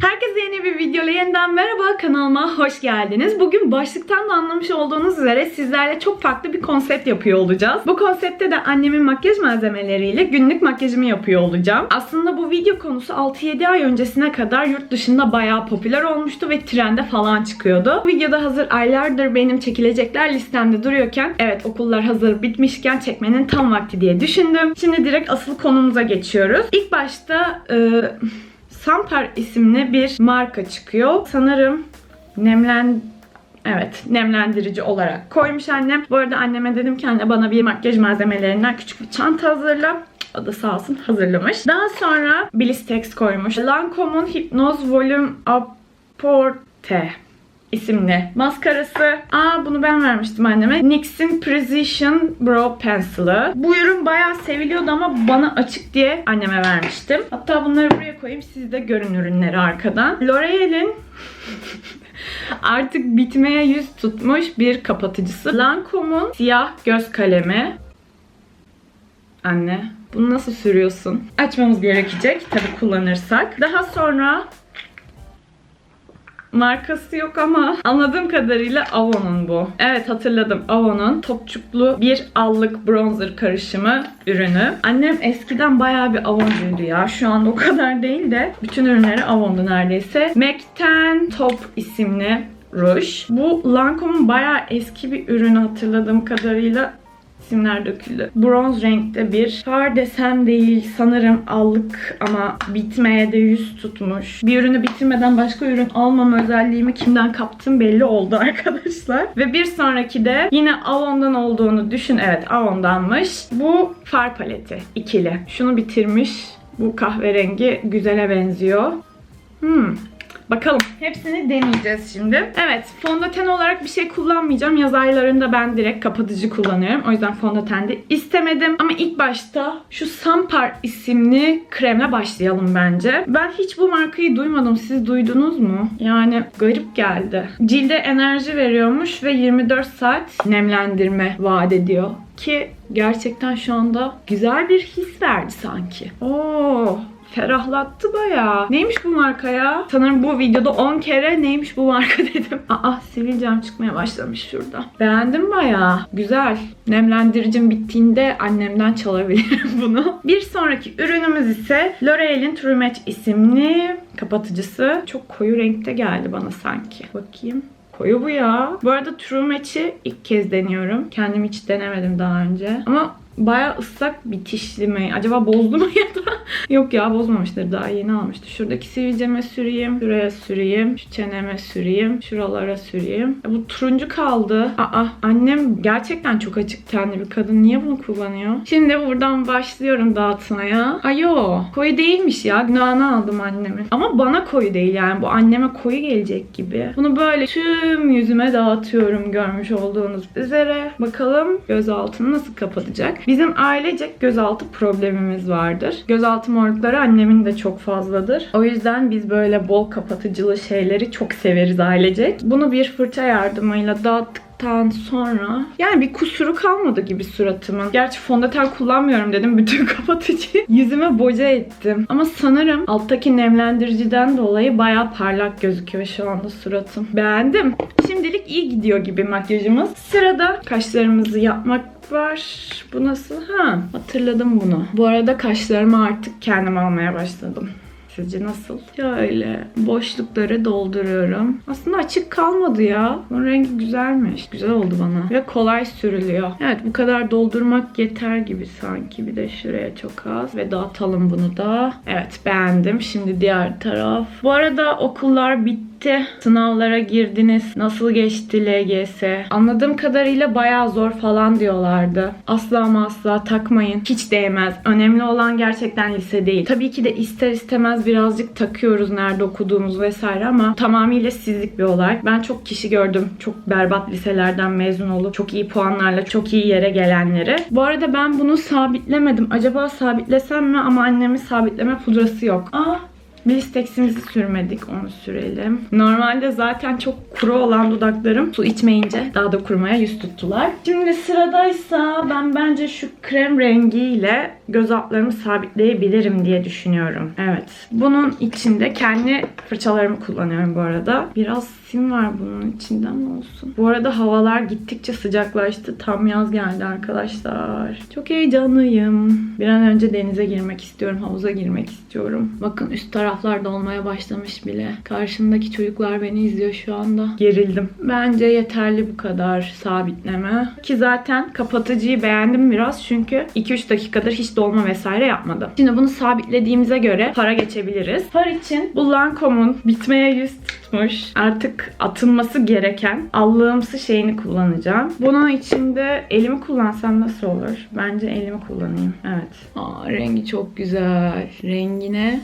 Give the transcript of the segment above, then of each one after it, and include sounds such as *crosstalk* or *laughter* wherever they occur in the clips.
Herkese yeni bir videoyla yeniden merhaba kanalıma hoş geldiniz. Bugün başlıktan da anlamış olduğunuz üzere sizlerle çok farklı bir konsept yapıyor olacağız. Bu konseptte de annemin makyaj malzemeleriyle günlük makyajımı yapıyor olacağım. Aslında bu video konusu 6-7 ay öncesine kadar yurt dışında bayağı popüler olmuştu ve trende falan çıkıyordu. Bu videoda hazır aylardır benim çekilecekler listemde duruyorken evet okullar hazır bitmişken çekmenin tam vakti diye düşündüm. Şimdi direkt asıl konumuza geçiyoruz. İlk başta e, Sampar isimli bir marka çıkıyor. Sanırım nemlen Evet, nemlendirici olarak koymuş annem. Bu arada anneme dedim ki anne bana bir makyaj malzemelerinden küçük bir çanta hazırla. O da sağ olsun hazırlamış. Daha sonra Blistex koymuş. Lancome'un Hypnose Volume Apporte isimli maskarası. Aa bunu ben vermiştim anneme. NYX'in Precision Brow Pencil'ı. Bu ürün bayağı seviliyordu ama bana açık diye anneme vermiştim. Hatta bunları buraya koyayım siz de görün ürünleri arkadan. L'Oreal'in *laughs* artık bitmeye yüz tutmuş bir kapatıcısı. Lancome'un siyah göz kalemi. Anne bunu nasıl sürüyorsun? Açmamız gerekecek tabi kullanırsak. Daha sonra Markası yok ama anladığım kadarıyla Avon'un bu. Evet hatırladım. Avon'un topçuklu bir allık bronzer karışımı ürünü. Annem eskiden bayağı bir Avon'cuydu ya. Şu anda o kadar değil de bütün ürünleri Avon'du neredeyse. MAC 10 Top isimli ruj. Bu Lancome'un bayağı eski bir ürünü hatırladığım kadarıyla isimler döküldü. Bronz renkte bir far desem değil sanırım allık ama bitmeye de yüz tutmuş. Bir ürünü bitirmeden başka ürün almama özelliğimi kimden kaptım belli oldu *laughs* arkadaşlar. Ve bir sonraki de yine Avon'dan olduğunu düşün. Evet Avon'danmış. Bu far paleti ikili. Şunu bitirmiş. Bu kahverengi güzele benziyor. Hmm. Bakalım. Hepsini deneyeceğiz şimdi. Evet. Fondöten olarak bir şey kullanmayacağım. Yaz aylarında ben direkt kapatıcı kullanıyorum. O yüzden fondöten de istemedim. Ama ilk başta şu Sampar isimli kremle başlayalım bence. Ben hiç bu markayı duymadım. Siz duydunuz mu? Yani garip geldi. Cilde enerji veriyormuş ve 24 saat nemlendirme vaat ediyor. Ki gerçekten şu anda güzel bir his verdi sanki. Oo, ferahlattı bayağı. Neymiş bu marka ya? Sanırım bu videoda 10 kere neymiş bu marka *laughs* dedim. Aa sivilcem çıkmaya başlamış şurada. Beğendim bayağı. Güzel. Nemlendiricim bittiğinde annemden çalabilirim *laughs* bunu. Bir sonraki ürünümüz ise L'Oreal'in True Match isimli kapatıcısı. Çok koyu renkte geldi bana sanki. Bakayım. Koyu bu ya. Bu arada True Match'i ilk kez deniyorum. Kendim hiç denemedim daha önce. Ama Baya ıslak bitişli mi? Acaba bozdu mu *laughs* ya da? Yok ya bozmamıştır. Daha yeni almıştı. Şuradaki sivilceme süreyim. Şuraya süreyim. Şu çeneme süreyim. Şuralara süreyim. E, bu turuncu kaldı. Aa annem gerçekten çok açık tenli bir kadın. Niye bunu kullanıyor? Şimdi buradan başlıyorum dağıtmaya. Ayo koyu değilmiş ya. Günahını aldım annemin. Ama bana koyu değil yani. Bu anneme koyu gelecek gibi. Bunu böyle tüm yüzüme dağıtıyorum görmüş olduğunuz üzere. Bakalım göz altını nasıl kapatacak. Bizim ailecek gözaltı problemimiz vardır. Gözaltı morlukları annemin de çok fazladır. O yüzden biz böyle bol kapatıcılı şeyleri çok severiz ailecek. Bunu bir fırça yardımıyla dağıttık sonra yani bir kusuru kalmadı gibi suratımın. Gerçi fondöten kullanmıyorum dedim *laughs* bütün kapatıcıyı yüzüme boca ettim. Ama sanırım alttaki nemlendiriciden dolayı bayağı parlak gözüküyor şu anda suratım. Beğendim. Şimdilik iyi gidiyor gibi makyajımız. Sırada kaşlarımızı yapmak var. Bu nasıl? Ha hatırladım bunu. Bu arada kaşlarımı artık kendim almaya başladım. Sizce nasıl? Şöyle boşlukları dolduruyorum. Aslında açık kalmadı ya. Bunun rengi güzelmiş. Güzel oldu bana. Ve kolay sürülüyor. Evet bu kadar doldurmak yeter gibi sanki. Bir de şuraya çok az. Ve dağıtalım bunu da. Evet beğendim. Şimdi diğer taraf. Bu arada okullar bitti bitti. Sınavlara girdiniz. Nasıl geçti LGS? Anladığım kadarıyla bayağı zor falan diyorlardı. Asla ama asla takmayın. Hiç değmez. Önemli olan gerçekten lise değil. Tabii ki de ister istemez birazcık takıyoruz nerede okuduğumuz vesaire ama tamamıyla sizlik bir olay. Ben çok kişi gördüm. Çok berbat liselerden mezun olup çok iyi puanlarla çok iyi yere gelenleri. Bu arada ben bunu sabitlemedim. Acaba sabitlesem mi ama annemin sabitleme pudrası yok. Aa Blistex'imizi sürmedik. Onu sürelim. Normalde zaten çok kuru olan dudaklarım su içmeyince daha da kurumaya yüz tuttular. Şimdi sıradaysa ben bence şu krem rengiyle göz altlarımı sabitleyebilirim diye düşünüyorum. Evet. Bunun içinde kendi fırçalarımı kullanıyorum bu arada. Biraz sim var bunun içinde ama olsun. Bu arada havalar gittikçe sıcaklaştı. Tam yaz geldi arkadaşlar. Çok heyecanlıyım. Bir an önce denize girmek istiyorum. Havuza girmek istiyorum. Bakın üst taraflar dolmaya başlamış bile. Karşımdaki çocuklar beni izliyor şu anda. Gerildim. Bence yeterli bu kadar sabitleme. Ki zaten kapatıcıyı beğendim biraz. Çünkü 2-3 dakikadır hiç dolma vesaire yapmadım. Şimdi bunu sabitlediğimize göre fara geçebiliriz. Far için bu Lancome'un bitmeye yüz tutmuş. Artık atılması gereken allığımsı şeyini kullanacağım. Bunun içinde elimi kullansam nasıl olur? Bence elimi kullanayım. Evet. Aa, rengi çok güzel. Rengine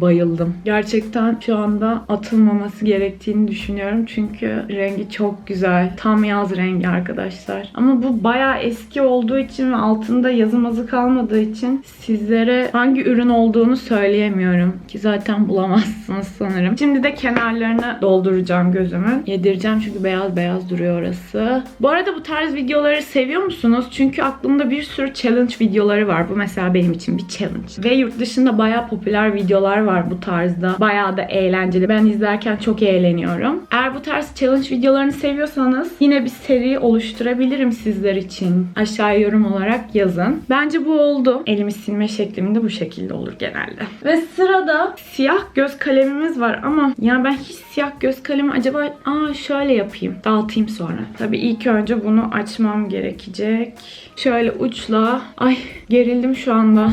bayıldım. Gerçekten şu anda atılmaması gerektiğini düşünüyorum. Çünkü rengi çok güzel. Tam yaz rengi arkadaşlar. Ama bu bayağı eski olduğu için ve altında yazı mazı kalmadığı için sizlere hangi ürün olduğunu söyleyemiyorum. Ki zaten bulamazsınız sanırım. Şimdi de kenarlarını dolduracağım gözümün. Yedireceğim çünkü beyaz beyaz duruyor orası. Bu arada bu tarz videoları seviyor musunuz? Çünkü aklımda bir sürü challenge videoları var. Bu mesela benim için bir challenge. Ve yurt dışında bayağı popüler videolar var bu tarzda. Bayağı da eğlenceli. Ben izlerken çok eğleniyorum. Eğer bu tarz challenge videolarını seviyorsanız yine bir seri oluşturabilirim sizler için. Aşağıya yorum olarak yazın. Bence bu oldu. Elimi silme şeklim de bu şekilde olur genelde. Ve sırada siyah göz kalemimiz var ama ya ben hiç siyah göz kalemi acaba aa şöyle yapayım. Dağıtayım sonra. Tabii ilk önce bunu açmam gerekecek. Şöyle uçla. Ay gerildim şu anda.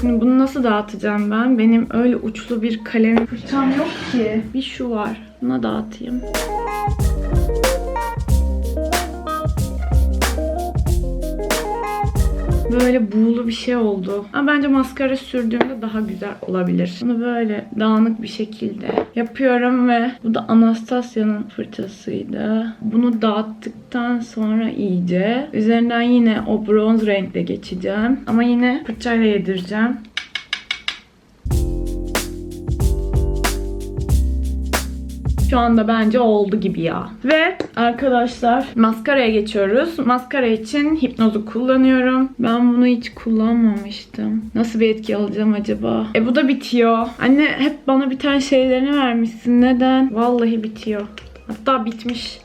Şimdi bunu nasıl dağıtacağım ben? Benim öyle uçlu bir kalem fırçam yok ki. Bir şu var. Buna dağıtayım. Böyle buğulu bir şey oldu. Ama bence maskara sürdüğümde daha güzel olabilir. Bunu böyle dağınık bir şekilde yapıyorum ve bu da Anastasia'nın fırçasıydı. Bunu dağıttıktan sonra iyice üzerinden yine o bronz renkle geçeceğim. Ama yine fırçayla yedireceğim. Şu anda bence oldu gibi ya. Ve arkadaşlar maskaraya geçiyoruz. Maskara için hipnozu kullanıyorum. Ben bunu hiç kullanmamıştım. Nasıl bir etki alacağım acaba? E bu da bitiyor. Anne hep bana biten şeylerini vermişsin. Neden? Vallahi bitiyor. Hatta bitmiş.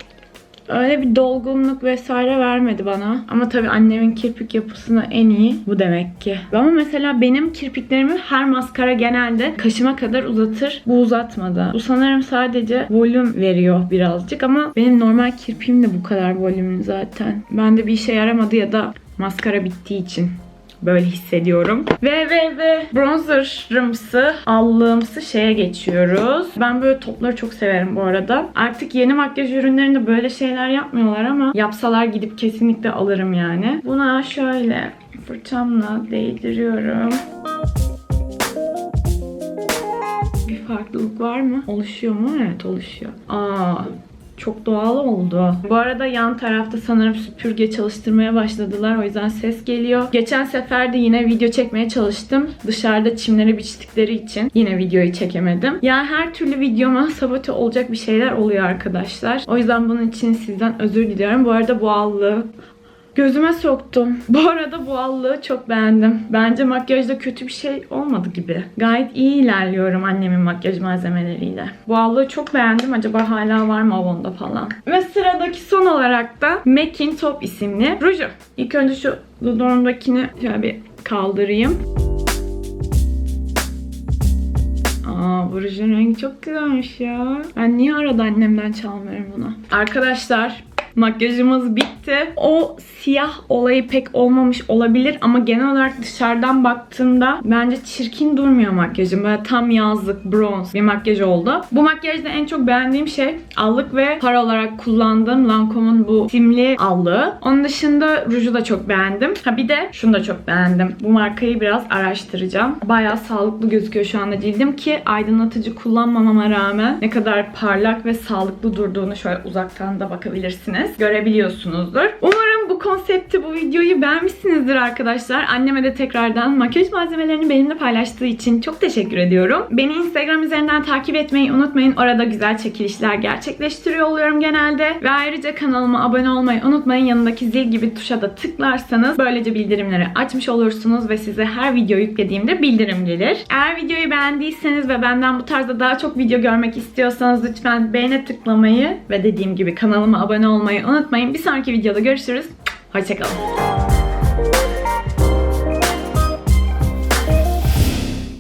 Öyle bir dolgunluk vesaire vermedi bana. Ama tabii annemin kirpik yapısına en iyi bu demek ki. Ama mesela benim kirpiklerimi her maskara genelde kaşıma kadar uzatır. Bu uzatmadı. Bu sanırım sadece volüm veriyor birazcık ama benim normal kirpiğim de bu kadar volümlü zaten. Bende bir işe yaramadı ya da maskara bittiği için böyle hissediyorum. Ve ve ve bronzerımsı, allığımsı şeye geçiyoruz. Ben böyle topları çok severim bu arada. Artık yeni makyaj ürünlerinde böyle şeyler yapmıyorlar ama yapsalar gidip kesinlikle alırım yani. Buna şöyle fırçamla değdiriyorum. Bir farklılık var mı? Oluşuyor mu? Evet oluşuyor. Aa çok doğal oldu. Bu arada yan tarafta sanırım süpürge çalıştırmaya başladılar. O yüzden ses geliyor. Geçen sefer de yine video çekmeye çalıştım. Dışarıda çimleri biçtikleri için yine videoyu çekemedim. Yani her türlü videoma sabote olacak bir şeyler oluyor arkadaşlar. O yüzden bunun için sizden özür diliyorum. Bu arada bu allığı Gözüme soktum. *laughs* Bu arada bu allığı çok beğendim. Bence makyajda kötü bir şey olmadı gibi. Gayet iyi ilerliyorum annemin makyaj malzemeleriyle. Bu allığı çok beğendim. Acaba hala var mı Avon'da falan. Ve sıradaki son olarak da MAC'in Top isimli ruju. İlk önce şu dudağımdakini şöyle bir kaldırayım. Aa bu rujun rengi çok güzelmiş ya. Ben niye arada annemden çalmıyorum bunu? Arkadaşlar makyajımız bitti. O siyah olayı pek olmamış olabilir ama genel olarak dışarıdan baktığımda bence çirkin durmuyor makyajım. Böyle tam yazlık, bronz bir makyaj oldu. Bu makyajda en çok beğendiğim şey allık ve par olarak kullandığım Lancome'un bu simli allığı. Onun dışında ruju da çok beğendim. Ha bir de şunu da çok beğendim. Bu markayı biraz araştıracağım. Bayağı sağlıklı gözüküyor şu anda cildim ki aydınlatıcı kullanmamama rağmen ne kadar parlak ve sağlıklı durduğunu şöyle uzaktan da bakabilirsiniz. Görebiliyorsunuzdur. Umarım konsepti bu videoyu beğenmişsinizdir arkadaşlar. Anneme de tekrardan makyaj malzemelerini benimle paylaştığı için çok teşekkür ediyorum. Beni Instagram üzerinden takip etmeyi unutmayın. Orada güzel çekilişler gerçekleştiriyor oluyorum genelde. Ve ayrıca kanalıma abone olmayı unutmayın. Yanındaki zil gibi tuşa da tıklarsanız böylece bildirimleri açmış olursunuz ve size her video yüklediğimde bildirim gelir. Eğer videoyu beğendiyseniz ve benden bu tarzda daha çok video görmek istiyorsanız lütfen beğene tıklamayı ve dediğim gibi kanalıma abone olmayı unutmayın. Bir sonraki videoda görüşürüz. Hoi, tjekkel.